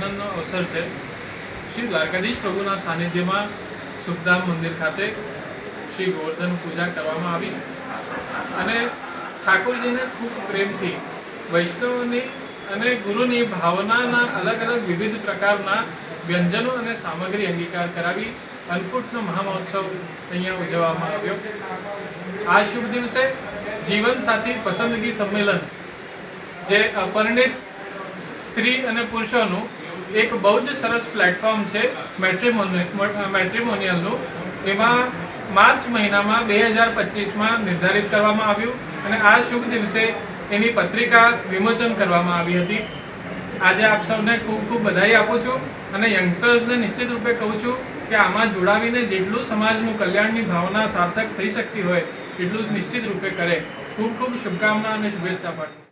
આનંદનો અવસર છે. શ્રી દ્વારકાધીશ પ્રભુના સાનિધ્યમાં સુખધામ મંદિર ખાતે શ્રી ગોવર્ધન પૂજા કરવામાં આવી અને ઠાકોરજીને ખૂબ પ્રેમથી વૈષ્ણવની અને ગુરુની ભાવનાના અલગ અલગ વિવિધ પ્રકારના વ્યંજનો અને સામગ્રી અંગીકાર કરાવી અન્નકૂટનો મહામહોત્સવ અહીંયા ઉજવવામાં આવ્યો. આ શુભ દિવસે જીવનસાથી પસંદગી સંમેલન જે અપરિણિત સ્ત્રી અને પુરુષોનું એક બહુ જ સરસ પ્લેટફોર્મ છે મેટ્રિમોનિયલનું એમાં માર્ચ મહિનામાં બે હજાર પચીસમાં નિર્ધારિત કરવામાં આવ્યું અને આ શુભ દિવસે એની પત્રિકા વિમોચન કરવામાં આવી હતી. આજે આપ સૌને ખૂબ ખૂબ બધાઈ આપું છું અને યંગસ્ટર્સને નિશ્ચિત રૂપે કહું છું કે આમાં જોડાવીને જેટલું સમાજનું કલ્યાણની ભાવના સાર્થક થઈ શકતી હોય, એટલું નિશ્ચિત રૂપે કરે. ખૂબ ખૂબ શુભકામના અને શુભેચ્છા પાઠવું.